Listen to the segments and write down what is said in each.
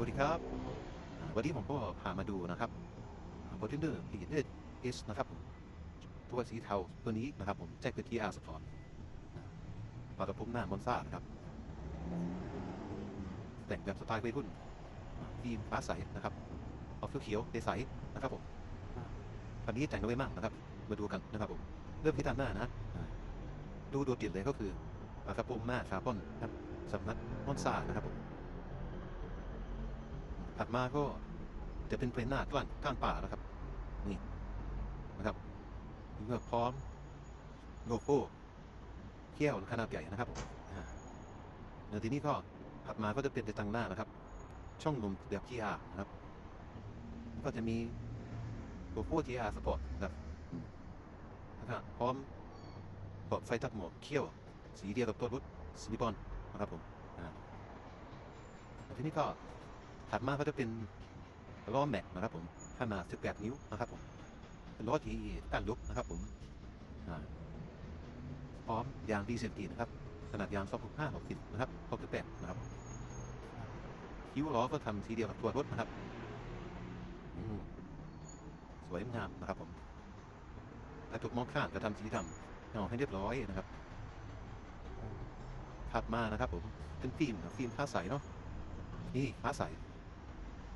วัสดีครับ วันนี้ผมก็พามาดูนะครับบอทเนอร์พีเอเอสนะครับผมตัวสีเทาตัวนี้นะครับผมแจ้งเป็นที่อาร์สปอร์ตปากระพุ้งหน้ามอนซ่านะครับ แต่งแบบสไตล์วัยรุ่นทีมฟ้าใสนะครับออกเขียวๆใสๆนะครับผมคันนี้แต่งเอาไว้มากนะครับ มาดูกันนะครับผมเริ่มที่ด้านหน้านะ ดูโดดเด่นเลยก็คือปากระพุ้งหน้าคาร์บอนครับสำนักมอนซ่านะครับผม ถัดมาก็จะเป็นเพลนนากล้านก้านป่านะครับ นี่นะครับเมื่อพร้อมโลโก้เขี้ยวขนาดใหญ่นะครับเดี๋ยวทีนี้ก็ถัดมาก็จะเป็นในตังหน้านะครับ ช่องลมแบบ GR นะครับ ก็จะมีโลโก้ GR Sport นะครับนะครับพร้อมปลอดไฟตัดหมอกเขี้ยว สีเดียวกับตัวรถสลิปอนนะครับผมทีนี้ก็ ถัดมาก็จะเป็นล้อแม็กนะครับผมขนาด 18 นิ้วนะครับผมเป็นล้อที่ตั้งยกนะครับผมพร้อมยางดีเซลตีนะครับขนาดยาง 265 60นะครับ68นะครับคิ้วล้อก็ทำสีเดียวกับตัวรถนะครับสวยงามนะครับผมกระจกมองข้างจะทำสีดำเอาให้เรียบร้อยนะครับถัดมานะครับผมเป็นฟิล์มฟิล์มผ้าใสเนาะนี่ฟ้าใส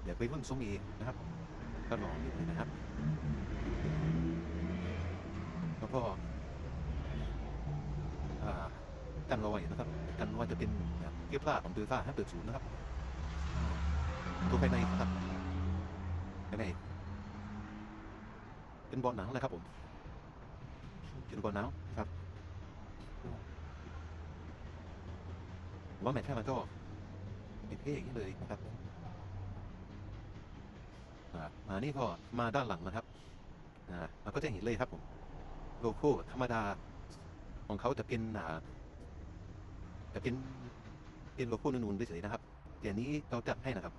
เดี๋ยวไปรุ่นทรงเองนะครับ ก็ลองนิดนึงนะครับ แล้วก็อ่ากันรอยนะครับกันรอยจะเป็นเกียร์พลาของตโยต้าห้าเปิดศูนย์นะครับ ตัวภายในนะครับภายในเป็นเบอลหนังนะครับผมเป็นเบอลหนังครับว่าแมทแค่มันก็เป็นเท่อย่างนี้เลยนะครับ มานี่ก็มาด้านหลังนะครับอ่าเราก็จะเห็นเลยครับผมโลโก้ธรรมดาของเขาจะเป็นอ่าจะเป็นเป็นโลโก้นูนๆเฉยๆนะครับแต่อันนี้เราจัดให้นะครับ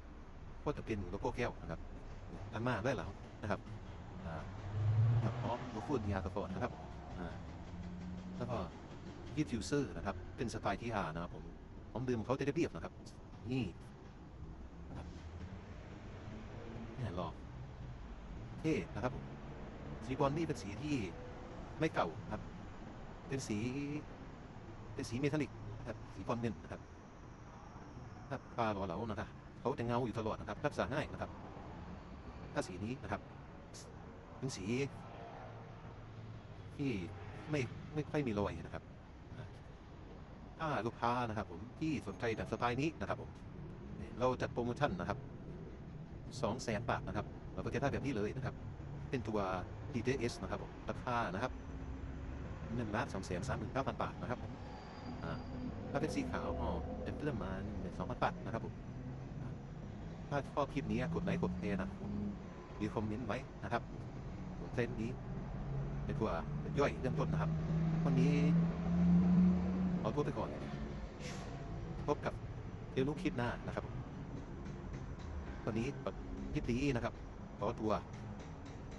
ก็จะเป็นโลโก้แก้วนะครับด้านหน้าได้หลังนะครับอ่าพร้อมโลโก้ดีอาร์ตฟอร์นะครับอ่าแล้วก็ยิดฟิวเซอร์นะครับ เป็นสไตล์ที่อานะครับผมผมดื่มเขาจะได้เรียบนะครับ นี่นะครับเนี่ยลอง เท่นะครับผมสีบอลนี่เป็นสีที่ไม่เก่าครับ เป็นสี เป็นสีเมทัลลิกนะครับสีบอลเน้นนะครับถ้าปลาหล่อเหลานะครับเขาจะเงาอยู่ตลอดนะครับ รักษาง่ายนะครับ ถ้าสีนี้นะครับ เป็นสี ที่ไม่ไม่ค่อยมีรอยนะครับถ้าลูกค้านะครับผมที่สนใจแบบสไตล์นี้นะครับผมเราจัดโปรโมชั่นนะครับสองแสนบาทนะครับ เราก็จะได้แบบนี้เลยนะครับ เป็นตัว DTS นะครับผมราคานะครับหนึ่งล้านสองแสนสามหมื่นเก้าพันบาทนะครับถ้าเป็นสีขาวอ๋อเป็นเพิ่มมาหนึ่งสองพันบาทนะครับผมถ้าชอบคลิปนี้กดไลค์กดแชร์นะผมมีคอมเมนต์ไว้นะครับเส้นนี้ เป็นตัวย่อยเริ่มต้นนะครับ วันนี้ขอตัวไปก่อน พบกับเดี๋ยวลูกคลิปหน้านะครับ วันนี้คลิปนี้นะครับ ขอตัว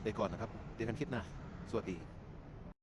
ไปก่อนนะครับเดี๋ยวกันคลิปหน้าสวัสดี